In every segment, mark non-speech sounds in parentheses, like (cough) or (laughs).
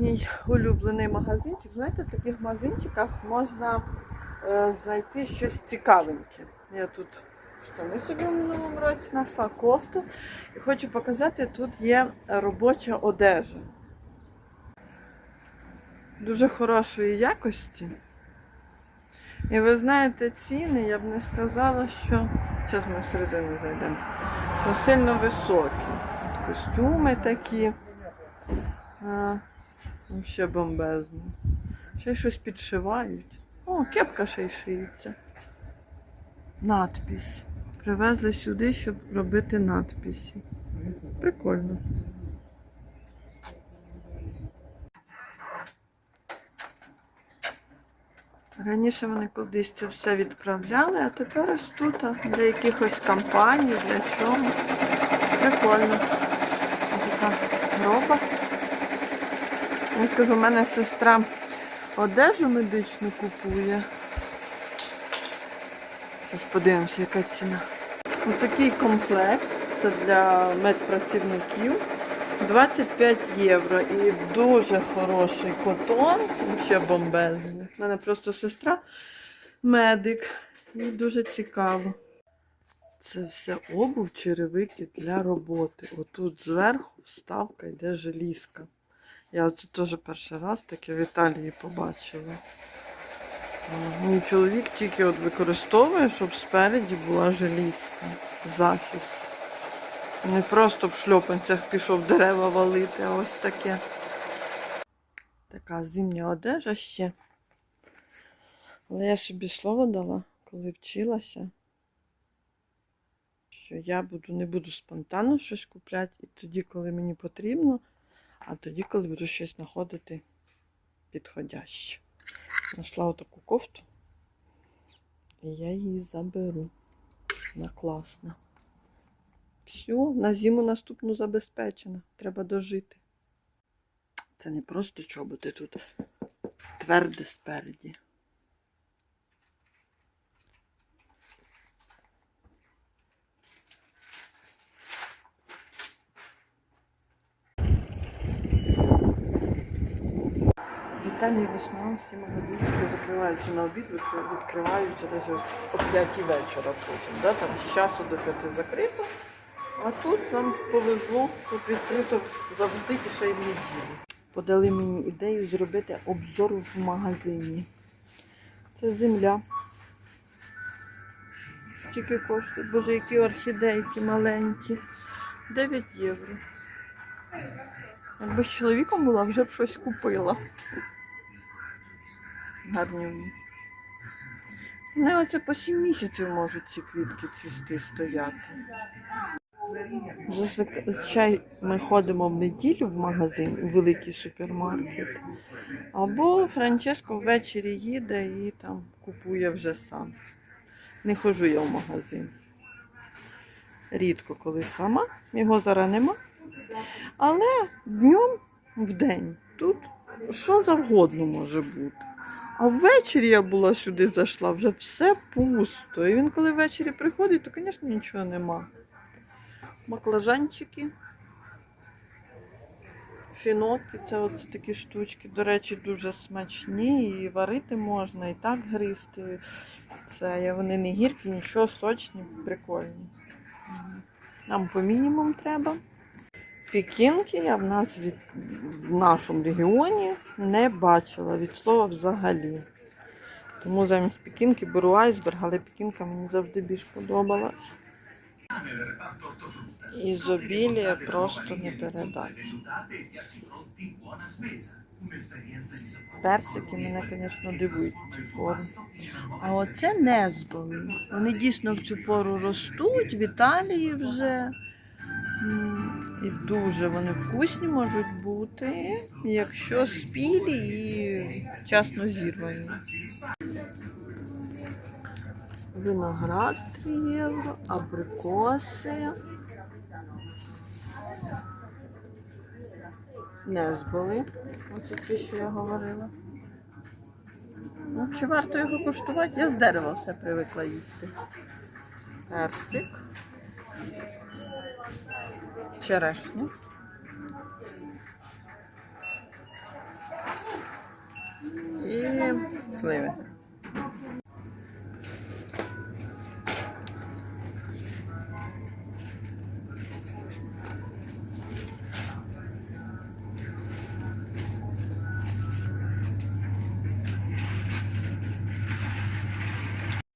Мій улюблений магазинчик. Знаєте, в таких магазинчиках можна е, знайти щось цікавеньке. Я тут штани собі в минулому році знайшла кофту і хочу показати, тут є робоча одежа. Дуже хорошої якості. І ви знаєте, ціни, я б не сказала, що. Зараз ми всередину зайдемо. Що сильно високі. Костюми такі. Ще бомбезно. Ще щось підшивають. О, кепка ще й шиється. Надпись. Привезли сюди, щоб робити надписи. Прикольно. Раніше вони кудись це все відправляли, а тепер ось тут для якихось компаній, для чого. Прикольно. Така роба. Я скажу, в мене сестра одежу медичну купує. Зараз подивимося, яка ціна. Ось такий комплект. Це для медпрацівників. 25 євро і дуже хороший котон, взагалі бомбезний. У мене просто сестра медик. І дуже цікаво. Це все обув, черевики для роботи. Отут зверху вставка йде желізка. Я оце теж перший раз таке в Італії побачила. Мій чоловік тільки от використовує, щоб спереді була желізка, захист. Не просто в шльопанцях пішов дерева валити, а ось таке. Така зимня одежа ще. Але я собі слово дала, коли вчилася, що я буду, не буду спонтанно щось купляти, і тоді, коли мені потрібно, а тоді, коли буду щось знаходити підходяще. Знайшла отаку кофту, і я її заберу. Вона класна. Все, на зиму наступну забезпечена. Треба дожити. Це не просто чоботи тут тверде спереді. Італії в всі магазини закриваються на обід, відкриваються десь о 5 вечора потім. Да? Там з часу до 5 закрито. А тут нам повезло, тут відкрито завжди і ще й в неділю. Подали мені ідею зробити обзор в магазині. Це земля. Скільки коштує? Боже, які орхідейки маленькі. 9 євро. Якби з чоловіком була, вже б щось купила. Гарні. Вони оце по 7 місяців можуть ці квітки цвісти стояти. Зазвичай ми ходимо в неділю в магазин, у великий супермаркет. Або Франческо ввечері їде і там купує вже сам. Не ходжу я в магазин. Рідко коли сама, його зараз нема. Але днем в день тут що завгодно може бути. А ввечері я була сюди зайшла, вже все пусто. І він коли ввечері приходить, то, звісно, нічого нема. Баклажанчики. Фіноки, це оце такі штучки. До речі, дуже смачні. І варити можна, і так гризти. Це вони не гіркі, нічого сочні, прикольні. Нам по мінімум треба. Пекінки я в нас від, в нашому регіоні не бачила від слова взагалі. Тому замість пекінки беру айсберг, але пекінка мені завжди більш подобалась. Ізобілія просто не передати. Персики мене, звісно, дивують в цю пору. А оце незболи. Вони дійсно в цю пору ростуть в Італії вже. І дуже вони вкусні можуть бути, якщо спілі і вчасно зірвані. Виноград 3 євро, абрикоси. Незболи. Оце ті, що я говорила. Ну, чи варто його куштувати? Я з дерева все привикла їсти. Персик черешня. І сливи.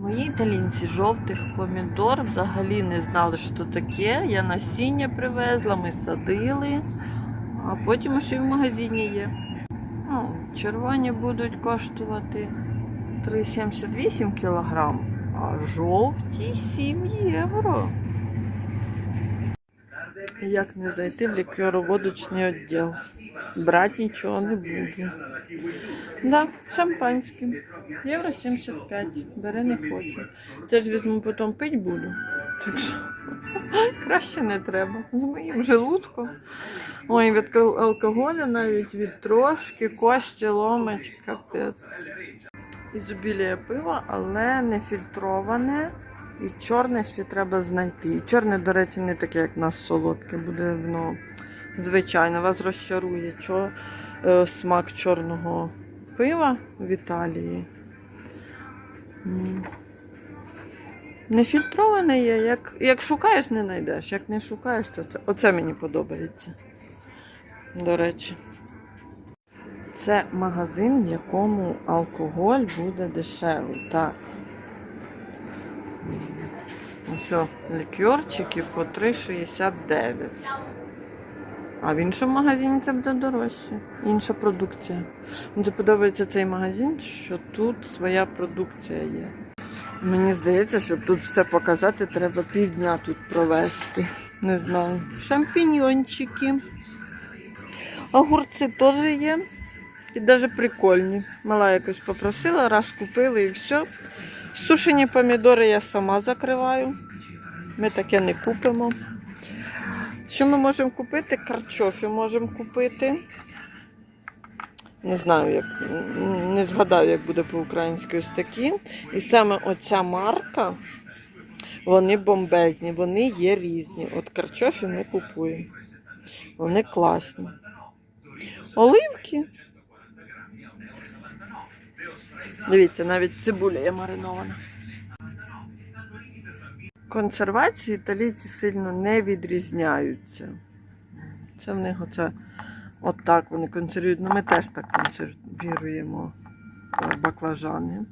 Мої талінці жовтих помідор взагалі не знали, що це таке. Я насіння привезла, ми садили, а потім ще в магазині є. Ну, червоні будуть коштувати 3,78 кг, а жовті 7 євро. Як не зайти в лікероводочний відділ? Брати нічого не буду. Да, шампанське. Євро 75. Бери не хочу. Це ж візьму потім пити буду. Так що (laughs) краще не треба. З моїм желудком. Ой, від алкоголю навіть від трошки кості ломить, капець. Ізобілія пива, але не фільтроване. І чорне ще треба знайти. І чорне, до речі, не таке, як в нас солодке. Буде воно звичайно, вас розчарує чо, е, смак чорного пива в Італії. Нефільтроване є. Як, як шукаєш, не знайдеш. Як не шукаєш, то це. Оце мені подобається. До речі. Це магазин, в якому алкоголь буде дешевий. Так. Ось о, по 3,69. А в іншому магазині це буде дорожче. Інша продукція. Мені подобається цей магазин, що тут своя продукція є. Мені здається, щоб тут все показати, треба півдня тут провести. Не знаю. Шампіньончики. Огурці теж є. І навіть прикольні. Мала якось попросила, раз купили і все. Сушені помідори я сама закриваю. Ми таке не купимо. Що ми можемо купити? Карчофі можемо купити. Не знаю, як не згадаю, як буде по-українськи ось такі. І саме оця марка, вони бомбезні, вони є різні. От карчофі ми купуємо. Вони класні. Оливки. Дивіться, навіть цибуля є маринована. Консервації італійці сильно не відрізняються. Це в них оце отак вони консервують. Ну, ми теж так консервуємо е, баклажани.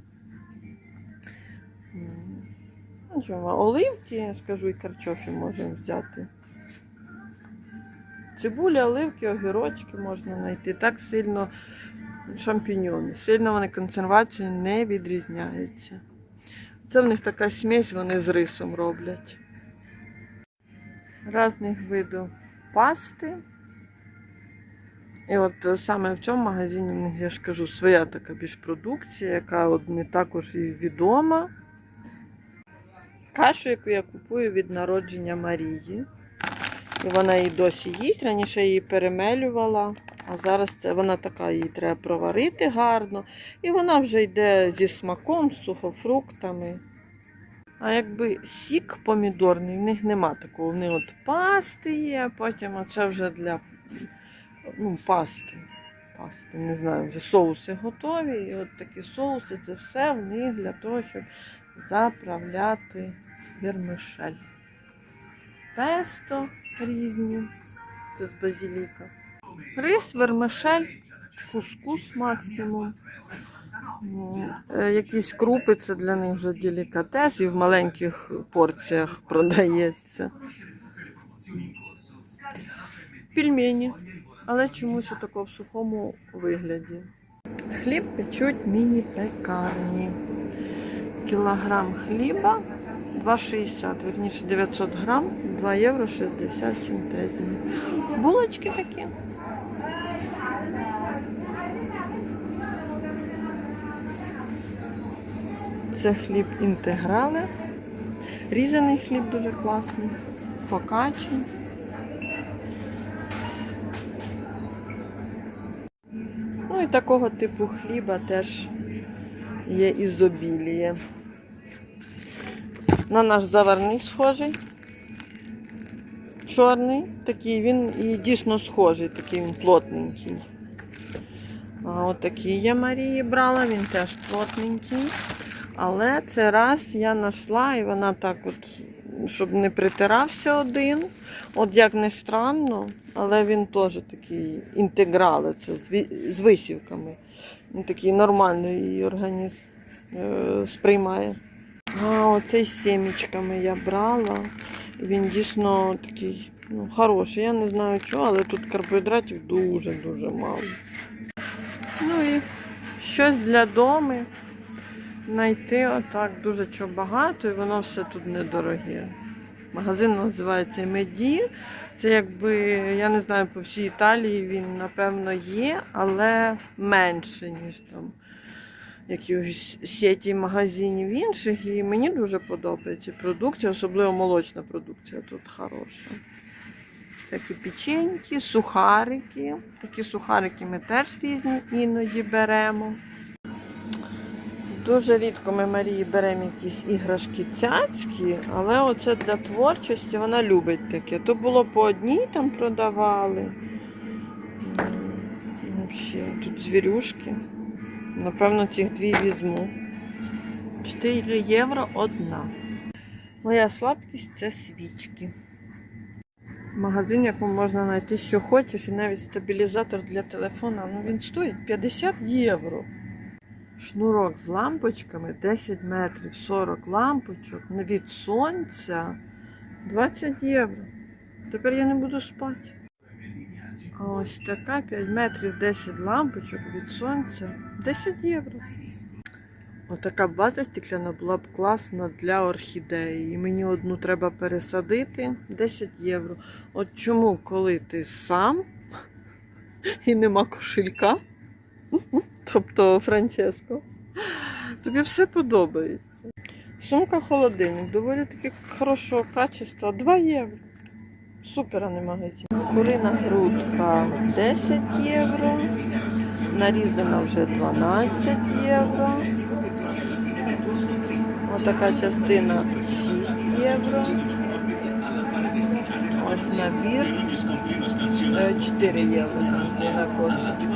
Ну, що, оливки, я скажу, і карчофі можемо взяти. Цибуля, оливки, огірочки можна знайти. Так сильно шампіньони. Сильно вони консервацією не відрізняються. Це в них така смесь, вони з рисом роблять. Разних видів пасти. І от е, саме в цьому магазині в них, я ж кажу, своя така більш продукція, яка от не також і відома. Кашу, яку я купую від народження Марії. І вона її досі їсть. Раніше її перемелювала, а зараз це вона така, її треба проварити гарно. І вона вже йде зі смаком, сухофруктами. А якби сік помідорний, в них нема такого. В них от пасти є, потім оце вже для ну, пасти. Пасти, не знаю, вже соуси готові. І от такі соуси, це все в них для того, щоб заправляти вермишель. Песто різні, це з базіліка. Рис, вермишель, кускус максимум. Е, Якісь крупи, це для них вже делікатес і в маленьких порціях продається. Пельмені, але чомусь тако в сухому вигляді. Хліб печуть міні-пекарні. Кілограм хліба 2,60, верніше 900 грам, 2 євро 60 центезів. Булочки такі. Це хліб інтеграли. Різаний хліб дуже класний. Фокачі. Ну і такого типу хліба теж є ізобіліє. На наш заварний схожий. Чорний, такий він і дійсно схожий, такий він плотненький. А от такий я Марії брала, він теж плотненький. Але це раз я знайшла, і вона так от, щоб не притирався один. От як не странно, але він теж такий інтеграл, це з висівками. Він такий нормально її організм е, сприймає. А оцей з сімечками я брала. Він дійсно такий ну, хороший. Я не знаю чого, але тут карбоїдратів дуже-дуже мало. Ну і щось для дому знайти отак дуже чого багато, і воно все тут недороге. Магазин називається Меді. Це якби, я не знаю, по всій Італії він, напевно, є, але менше, ніж там якихось сіті магазинів інших. І мені дуже подобається продукція, особливо молочна продукція тут хороша. Такі печеньки, сухарики. Такі сухарики ми теж різні іноді беремо. Дуже рідко ми Марії беремо якісь іграшки цяцькі, але оце для творчості вона любить таке. То було по одній там продавали. Ще тут звірюшки. Напевно, цих дві візьму. 4 євро одна. Моя слабкість це свічки. Магазин, якому можна знайти, що хочеш, і навіть стабілізатор для телефона. Ну він стоїть 50 євро. Шнурок з лампочками 10 метрів, 40 лампочок від сонця 20 євро. Тепер я не буду спати. Ось така 5 метрів 10 лампочок від сонця 10 євро. Отака база стекляна була б класна для орхідеї. І мені одну треба пересадити 10 євро. От чому, коли ти сам (laughs) і нема кошелька, тобто Франческо, тобі все подобається. Сумка холодильник, доволі таки хорошого качества, 2 євро. Супер, а не магазин. Курина грудка 10 євро. Нарізана вже 12 євро. Отака частина 6 євро. Ось набір е, 4 євро. Там.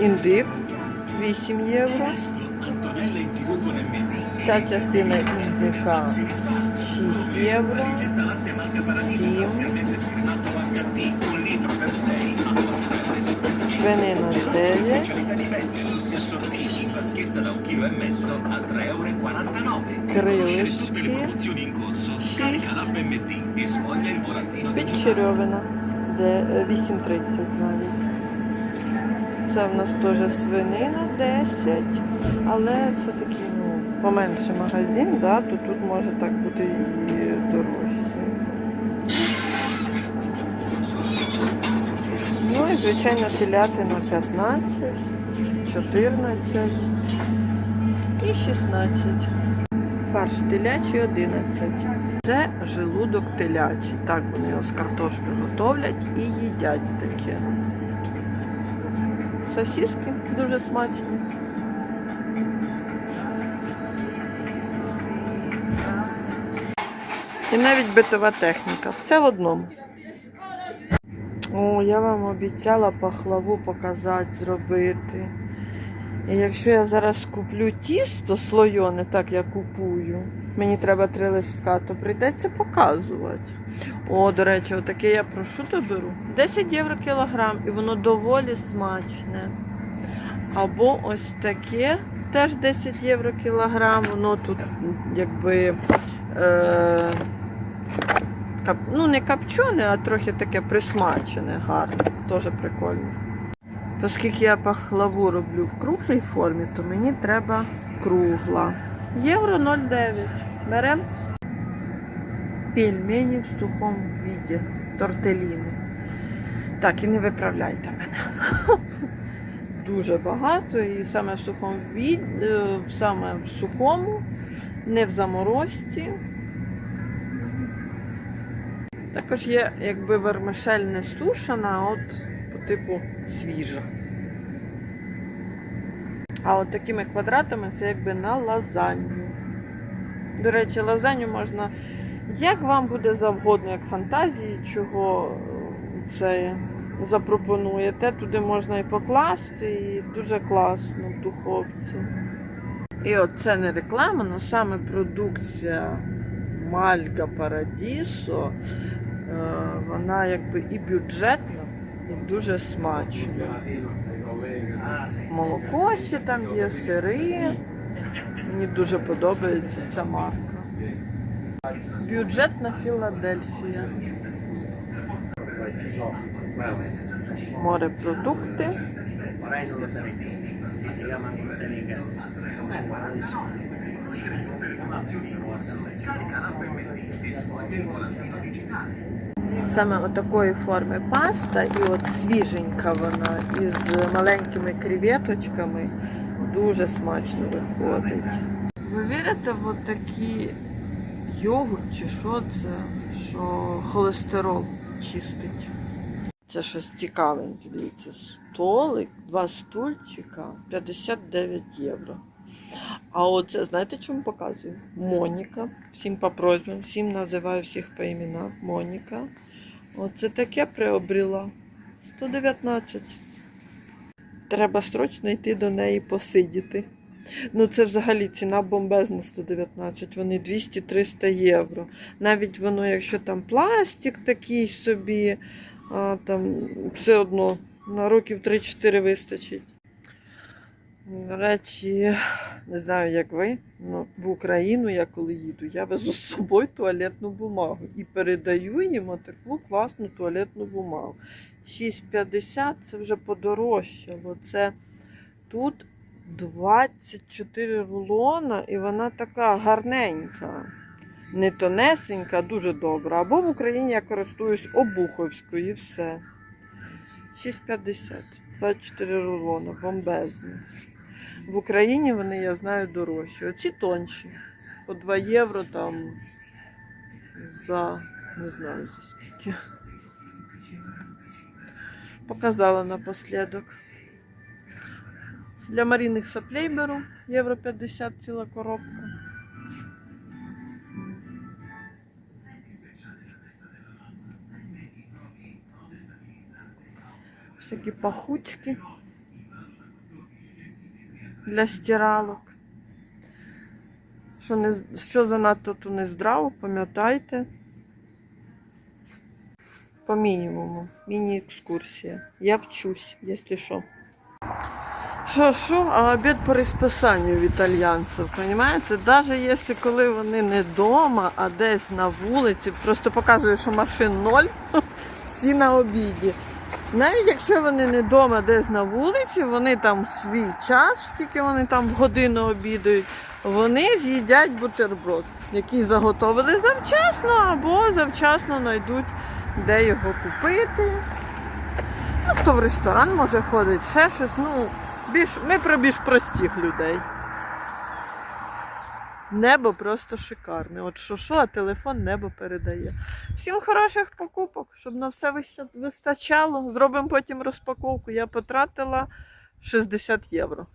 Індик 8 євро. Ця частина індика 6 євро. 7. Свинина 9. vaschetta da un chilo e mezzo a 3,49 euro. Крилишки. Conosce tutte le promozioni in corso. Scarica l'app MD e sfoglia il volantino di Підчерьовина, де е, 8,30 навіть. Це в нас теж свинина 10, але це такий ну, поменший магазин, да, то тут може так бути і дорожче. Ну і звичайно телятина 15, 14 і 16. Фарш телячий 11. Це желудок телячий. Так вони його з картошкою готовлять і їдять таке. Сосиски дуже смачні. І навіть битова техніка. Все в одному. О, я вам обіцяла пахлаву показати, зробити. І якщо я зараз куплю тісто слойоне, так я купую, мені треба три листка, то прийдеться показувати. О, до речі, отаке я прошу то беру. 10 євро кілограм, і воно доволі смачне. Або ось таке, теж 10 євро кілограм, воно тут якби. Е, ну, не капчоне, а трохи таке присмачене, гарне. Теж прикольно. Оскільки я пахлаву роблю в круглій формі, то мені треба кругла. Євро 0,9. Беремо пельмені в сухому віді, тортеліни. Так, і не виправляйте мене. (laughs) Дуже багато і саме в сухому від... е, саме в сухому, не в заморозці. Також є якби вермишель не сушена, а от по типу свіжа. А от такими квадратами це якби на лазанью. До речі, лазанью можна як вам буде завгодно, як фантазії, чого е, це запропонуєте, туди можна і покласти, і дуже класно в духовці. І от це не реклама, але саме продукція Мальга Парадісо, е, вона якби і бюджетна, і дуже смачна. Молоко ще там є, сири. Мені дуже подобається ця марка. Бюджетна Філадельфія. Морепродукти. Саме отакої форми паста, і от свіженька вона із маленькими креветочками дуже смачно виходить. Ви вірите в такі йогурт чи що це, що холестерол чистить? Це щось цікавеньке. Дивіться, столик, два стульчика, 59 євро. А оце, знаєте, чому показую? Моніка. Всім по просьбам, всім називаю всіх по іменам. Моніка. Оце таке приобріла. 119. Треба срочно йти до неї посидіти. Ну, це взагалі ціна бомбезна 119, вони 200-300 євро. Навіть воно, якщо там пластик такий собі, а, там все одно на років 3-4 вистачить. Речі, не знаю, як ви, але в Україну я коли їду, я везу з собою туалетну бумагу і передаю їм таку класну туалетну бумагу. 6,50 це вже подорожчало. Це тут 24 рулона, і вона така гарненька. Не тонесенька, дуже добра. Або в Україні я користуюсь обуховською і все. 6,50. 24 рулона, бомбезні. В Україні вони, я знаю, дорожчі. Оці тонші. По 2 євро там за не знаю за скільки. Показала напослідок. Для марійних соплей беру євро 50 ціла коробка. Всякі пахучки для стиралок. Що, не, що занадто то не здраво, пам'ятайте. По мінімуму. Міні-екскурсія. Я вчусь, якщо що. Що, що, а обід по розписанню в італьянців, розумієте? Навіть якщо коли вони не вдома, а десь на вулиці, просто показую, що машин ноль, (laughs) всі на обіді. Навіть якщо вони не вдома десь на вулиці, вони там свій час, скільки вони там в годину обідають, вони з'їдять бутерброд, який заготовили завчасно або завчасно знайдуть, де його купити. Ну, хто в ресторан може ходить, ще щось. Ну, більш, ми про більш простих людей. Небо просто шикарне. От що що, а телефон небо передає. Всім хороших покупок, щоб на все вистачало. Зробимо потім розпаковку. Я потратила 60 євро.